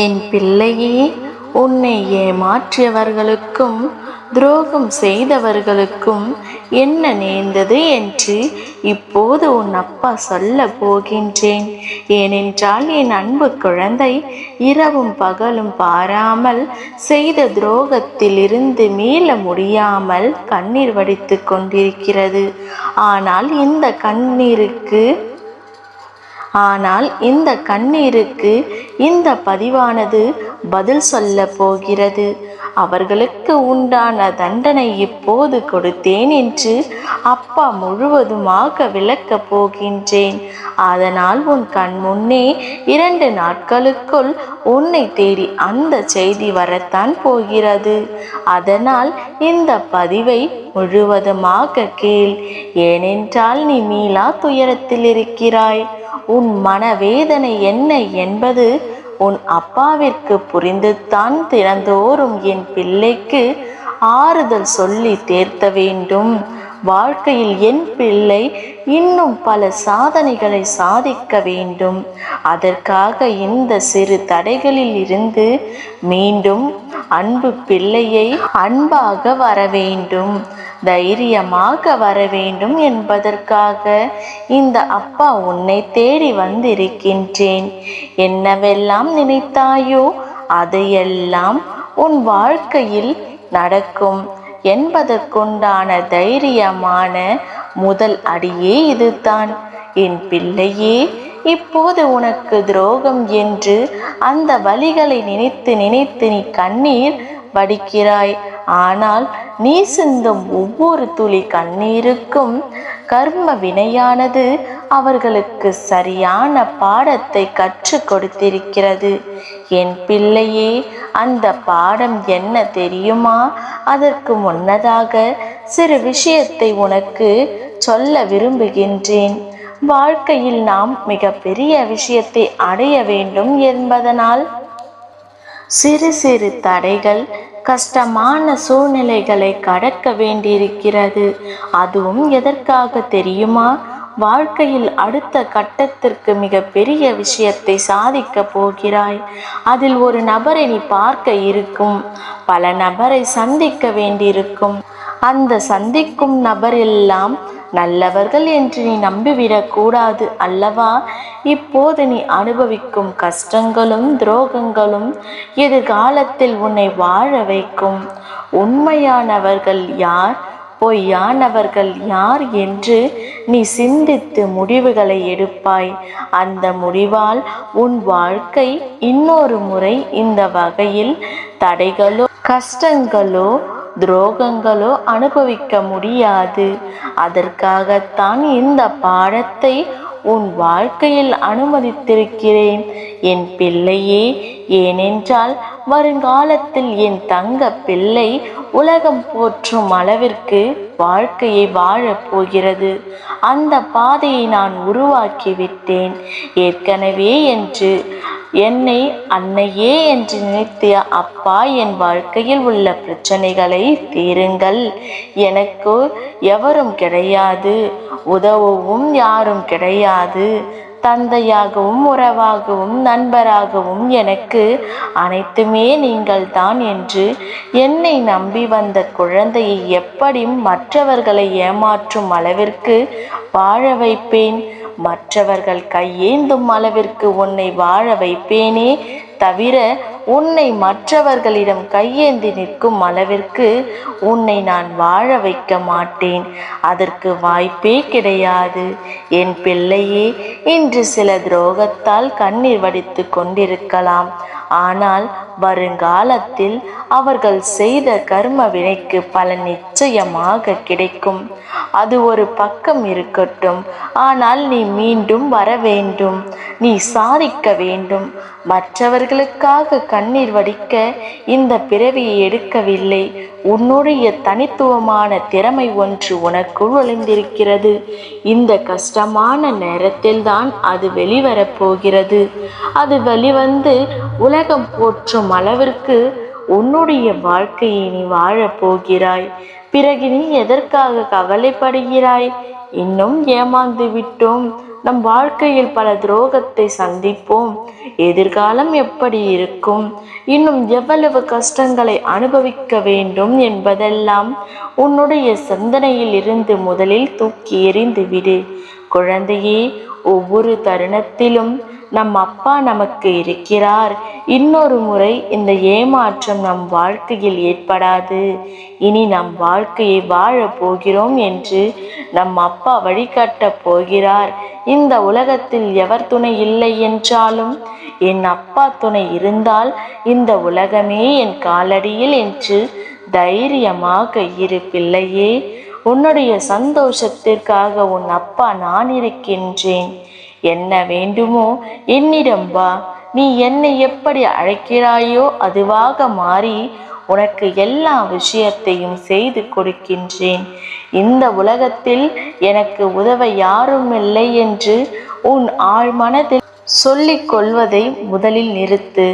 என் பிள்ளையே உன்னை ஏமாற்றியவர்களுக்கும் துரோகம் செய்தவர்களுக்கும் என்ன நேர்ந்தது என்று இப்போது உன் அப்பா சொல்ல போகின்றேன். ஏனென்றால் என் அன்பு குழந்தை இரவும் பகலும் பாராமல் செய்த துரோகத்திலிருந்து மீள முடியாமல் கண்ணீர் வடித்து கொண்டிருக்கிறது. ஆனால் இந்த கண்ணீருக்கு ஆனால் இந்த கண்ணீருக்கு இந்த பதிவானது பதில் சொல்ல போகிறது. அவர்களுக்கு உண்டான தண்டனை இப்போது கொடுத்தேன் என்று அப்பா முழுவதுமாக விளக்கப் போகின்றேன். அதனால் உன் கண் முன்னே இரண்டு நாட்களுக்குள் உன்னை தேடி அந்த செய்தி வரத்தான் போகிறது. அதனால் இந்த பதிவை முழுவதுமாக கேள். ஏனென்றால் நீ மீளா துயரத்தில் இருக்கிறாய். உன் மனவேதனை என்ன என்பது உன் அப்பாவிற்கு புரிந்துத்தான் தினந்தோறும் என் பிள்ளைக்கு ஆறுதல் சொல்லி தேர்த்த வேண்டும். வாழ்க்கையில் என் பிள்ளை இன்னும் பல சாதனைகளை சாதிக்க வேண்டும். அதற்காக இந்த சிறு தடைகளில் இருந்து மீண்டும் அன்பு பிள்ளையை அன்பாக வர வேண்டும். தைரியமாக வர வேண்டும் என்பதற்காக இந்த அப்பா உன்னை தேடி வந்திருக்கின்றேன். என்னவெல்லாம் நினைத்தாயோ அதையெல்லாம் உன் வாழ்க்கையில் நடக்கும். என்பதற்குண்டான தைரியமான முதல் அடியே இதுதான். என் பிள்ளையே இப்போது உனக்கு துரோகம் என்று அந்த வழிகளை நினைத்து நினைத்து நீ கண்ணீர் வடிக்கிறாய். ஆனால் நீ சிந்தும் ஒவ்வொரு துளி கண்ணீருக்கும் கர்ம வினையானது அவர்களுக்கு சரியான பாடத்தை கற்றுக் கொடுத்திருக்கிறது. என் பிள்ளையே அந்த பாடம் என்ன தெரியுமா? அதற்கு முன்னதாக சிறு விஷயத்தை உனக்கு சொல்ல விரும்புகின்றேன். வாழ்க்கையில் நாம் மிகப்பெரிய விஷயத்தை அடைய வேண்டும் என்பதனால் சிறு சிறு தடைகள் கஷ்டமான சூழ்நிலைகளை கடக்க வேண்டியிருக்கிறது. அதுவும் எதற்காக தெரியுமா? வாழ்க்கையில் அடுத்த கட்டத்திற்கு மிக பெரிய விஷயத்தை சாதிக்க போகிறாய். அதில் ஒரு நபரை நீ பார்க்க இருக்கும். பல நபரை சந்திக்க வேண்டியிருக்கும். அந்த சந்திக்கும் நபரெல்லாம் எல்லாம் நல்லவர்கள் என்று நீ நம்பிவிடக்கூடாது அல்லவா? இப்போது நீ அனுபவிக்கும் கஷ்டங்களும் துரோகங்களும் எதிர்காலத்தில் உன்னை வாழ வைக்கும். உண்மையானவர்கள் யார்? பொய்யானவர்கள் யார் என்று நீ சிந்தித்து முடிவுகளை எடுப்பாய். அந்த முடிவால் உன் வாழ்க்கை இன்னொரு முறை இந்த வகையில் தடைகளோ கஷ்டங்களோ துரோகங்களோ அனுபவிக்க முடியாது. அதற்காகத்தான் இந்த பாடத்தை உன் வாழ்க்கையில் அனுமதித்திருக்கிறேன். என் பிள்ளையே ஏனென்றால் வருங்காலத்தில் என் தங்க பிள்ளை உலகம் போற்றும் அளவிற்கு வாழ்க்கையை வாழப் போகிறது. அந்த பாதையை நான் உருவாக்கிவிட்டேன். ஏற்கனவே என்று என்னை அன்னையே என்று நினைத்து அப்பா என் வாழ்க்கையில் உள்ள பிரச்சனைகளை தீருங்கள். எனக்கு எவரும் கிடையாது உதவவும் யாரும் கிடையாது. தந்தையாகவும் உறவாகவும் நண்பராகவும் எனக்கு அனைத்துமே நீங்கள் தான் என்று என்னை நம்பி வந்த குழந்தையை எப்படி மற்றவர்களை ஏமாற்றும் அளவிற்கு வாழ வைப்பேன்? மற்றவர்கள் கையேந்தும் அளவிற்கு உன்னை வாழ வைப்பேனே தவிர உன்னை மற்றவர்களிடம் கையேந்தி நிற்கும் அளவிற்கு உன்னை நான் வாழ வைக்க மாட்டேன். அதற்கு வாய்ப்பே கிடையாது. என் பிள்ளையே இன்று சில துரோகத்தால் கண்ணீர் வடித்து கொண்டிருக்கலாம். ஆனால் வருங்காலத்தில் அவர்கள் செய்த கர்ம வினைக்கு பலன் நிச்சயமாக கிடைக்கும். அது ஒரு பக்கம் இருக்கட்டும். ஆனால் நீ மீண்டும் வர வேண்டும். நீ சாதிக்க வேண்டும். மற்றவர்களுக்காக கண்ணீர் வடிக்க இந்த பிறவியை எடுக்கவில்லை. உன்னுடைய தனித்துவமான திறமை ஒன்று உனக்குள் ஒளிந்திருக்கிறது. இந்த கஷ்டமான நேரத்தில்தான் அது வெளிவரப் போகிறது. அது வெளிவந்து உலகம் போற்றும் அளவிற்கு உன்னுடைய வாழ்க்கையை நீ வாழப் போகிறாய். பிறகு நீ எதற்காக கவலைப்படுகிறாய்? இன்னும் ஏமாந்து விட்டோம் நம் வாழ்க்கையில் பல துரோகத்தை சந்திப்போம். எதிர்காலம் எப்படி இருக்கும்? இன்னும் எவ்வளவு கஷ்டங்களை அனுபவிக்க வேண்டும் என்பதெல்லாம் உன்னுடைய சிந்தனையில் இருந்து முதலில் தூக்கி எறிந்து விடு குழந்தையே ஒவ்வொரு தருணத்திலும் நம் அப்பா நமக்கு இருக்கிறார். இன்னொரு முறை இந்த ஏமாற்றம் நம் வாழ்க்கையில் ஏற்படாது. இனி நம் வாழ்க்கையை வாழப் போகிறோம் என்று நம் அப்பா வழிகாட்டப் போகிறார். இந்த உலகத்தில் எவர் துணை இல்லை என்றாலும் என் அப்பா துணை இருந்தால் இந்த உலகமே என் காலடியில் என்று தைரியமாக இரு பிள்ளையே உன்னுடைய சந்தோஷத்திற்காக உன் அப்பா நான் இருக்கின்றேன். என்ன வேண்டுமோ என்னிடம் வா. நீ என்னை எப்படி அழைக்கிறாயோ அதுவாக மாறி உனக்கு எல்லா விஷயத்தையும் செய்து கொடுக்கின்றேன். இந்த உலகத்தில் எனக்கு உதவ யாரும் இல்லை என்று உன் ஆழ்மனதில் சொல்லிக் கொள்வதை முதலில் நிறுத்து.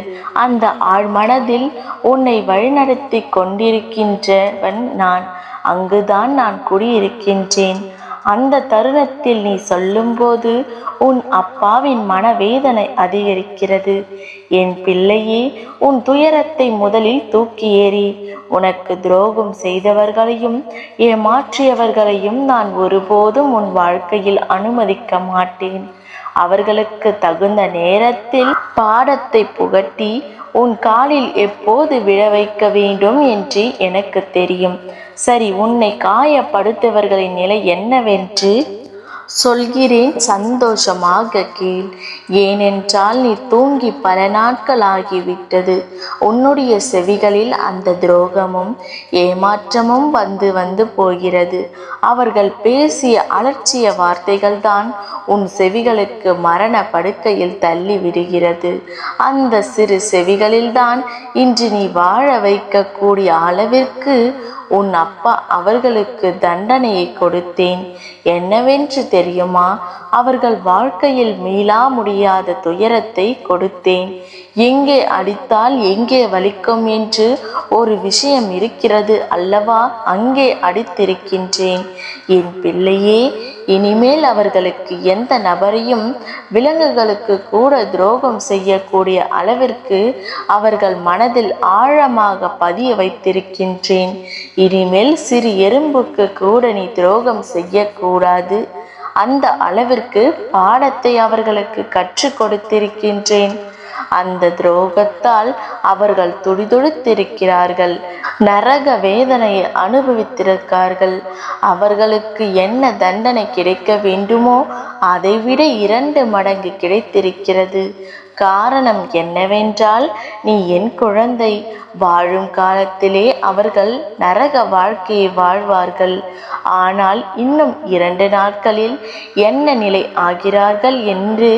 அந்த ஆழ்மனதில் உன்னை வழிநடத்தி கொண்டிருக்கின்றவன் நான். அங்குதான் நான் குடியிருக்கின்றேன். அந்த தருணத்தில் நீ சொல்லும்போது உன் அப்பாவின் மனவேதனை அதிகரிக்கிறது. என் பிள்ளையே உன் துயரத்தை முதலில் தூக்கி ஏறி உனக்கு துரோகம் செய்தவர்களையும் ஏமாற்றியவர்களையும் நான் ஒருபோதும் உன் வாழ்க்கையில் அனுமதிக்க மாட்டேன். அவர்களுக்கு தகுந்த நேரத்தில் பாடத்தை புகட்டி உன் காலில் எப்போது விழ வைக்க வேண்டும் என்று எனக்கு தெரியும். சரி உன்னை காயப்படுத்தவர்களின் நிலை என்னவென்று? சொல்கிறேன் சந்தோஷமாக கேள். ஏனென்றால் நீ தூங்கி பல நாட்கள் ஆகிவிட்டது உன்னுடைய செவிகளில் அந்த துரோகமும் ஏமாற்றமும் வந்து வந்து போகிறது. அவர்கள் பேசிய அலட்சிய வார்த்தைகள் தான் உன் செவிகளுக்கு மரண படுக்கையில் தள்ளி விடுகிறது. அந்த சிறு செவிகளில்தான் இன்று நீ வாழ வைக்கக்கூடிய அளவிற்கு உன் அப்பா அவர்களுக்கு தண்டனையை கொடுத்தேன். என்னவென்று தெரியுமா? அவர்கள் வாழ்க்கையில் மீளா முடியாத துயரத்தை கொடுத்தேன். எங்கே அடித்தால் எங்கே வலிக்கும் என்று ஒரு விஷயம் இருக்கிறது அல்லவா? அங்கே அடித்திருக்கின்றேன். என் பிள்ளையே இனிமேல் அவர்களுக்கு எந்த நபரையும் விலங்குகளுக்கு கூட துரோகம் செய்யக்கூடிய அளவிற்கு அவர்கள் மனதில் ஆழமாக பதிய வைத்திருக்கின்றேன். இனிமேல் சிறு எறும்புக்கு கூட நீ துரோகம் செய்யக்கூடாது. அந்த அளவிற்கு பாடத்தை அவர்களுக்கு கற்றுக் கொடுத்திருக்கின்றேன். அந்த துரோகத்தால் அவர்கள் துடிதுடித்திருக்கிறார்கள். நரக வேதனையை அனுபவித்திருக்கார்கள். அவர்களுக்கு என்ன தண்டனை கிடைக்க வேண்டுமோ அதைவிட இரண்டு மடங்கு கிடைத்திருக்கிறது. காரணம் என்னவென்றால் நீ என் குழந்தை. வாழும் காலத்திலே அவர்கள் நரக வாழ்க்கையை வாழ்வார்கள். ஆனால் இன்னும் இரண்டு நாட்களில் என்ன நிலை ஆகிறார்கள் என்று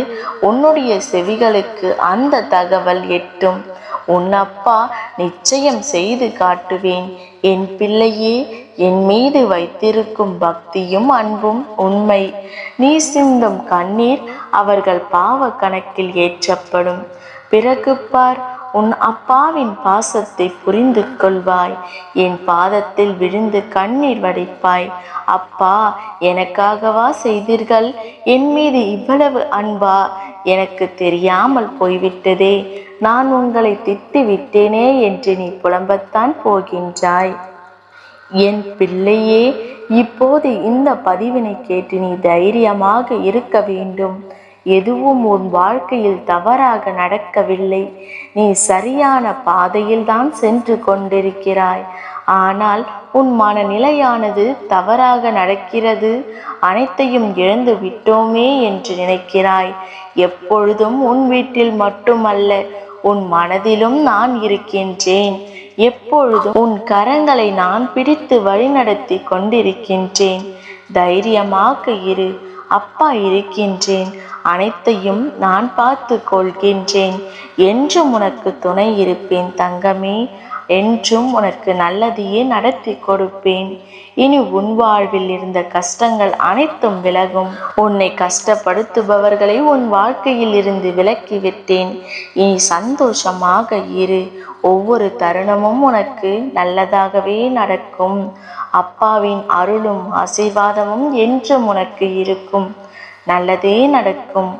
உன்னுடைய செவிகளுக்கு அந்த தகவல் எட்டும். உன் அப்பா நிச்சயம் செய்து காட்டுவேன். என் பிள்ளையே என் மீது வைத்திருக்கும் பக்தியும் அன்பும் உண்மை. நீ சிந்தும் கண்ணீர் அவர்கள் பாவ கணக்கில் ஏற்றப்படும். பிறகு பார் உன் அப்பாவின் பாசத்தை புரிந்து கொள்வாய். என் பாதத்தில் விழுந்து கண்ணீர் வடிப்பாய். அப்பா எனக்காகவா செய்தீர்கள்? என் மீது இவ்வளவு அன்பா? எனக்கு தெரியாமல் போய்விட்டதே. நான் உங்களை திட்டி விட்டேனே என்று நீ புலம்பத்தான் போகின்றாய். என் பிள்ளையே இப்போது இந்த பதிவினை கேட்டு நீ தைரியமாக இருக்க வேண்டும். எதுவும் உன் வாழ்க்கையில் தவறாக நடக்கவில்லை. நீ சரியான பாதையில்தான் சென்று கொண்டிருக்கிறாய். ஆனால் உன் மனநிலையானது தவறாக நடக்கிறது. அனைத்தையும் இழந்து விட்டோமே என்று நினைக்கிறாய். எப்பொழுதும் உன் வீட்டில் மட்டுமல்ல உன் மனதிலும் நான் இருக்கின்றேன். எப்பொழுதும் உன் கரங்களை நான் பிடித்து வழிநடத்தி கொண்டிருக்கின்றேன். தைரியமாக இரு. அப்பா இருக்கின்றேன். அனைத்தையும் நான் பார்த்து கொள்கின்றேன். என்றும் உனக்கு துணை இருப்பேன் தங்கமே. என்றும் உனக்கு நல்லதையே நடத்தி கொடுப்பேன். இனி உன் வாழ்வில் இருந்த கஷ்டங்கள் அனைத்தும் விலகும். உன்னை கஷ்டப்படுத்துபவர்களை உன் வாழ்க்கையில் இருந்து விலக்கி விட்டேன் இனி சந்தோஷமாக இரு. ஒவ்வொரு தருணமும் உனக்கு நல்லதாகவே நடக்கும். அப்பாவின் அருளும் ஆசீர்வாதமும் என்றும் உனக்கு இருக்கும். நல்லதே நடக்கும்.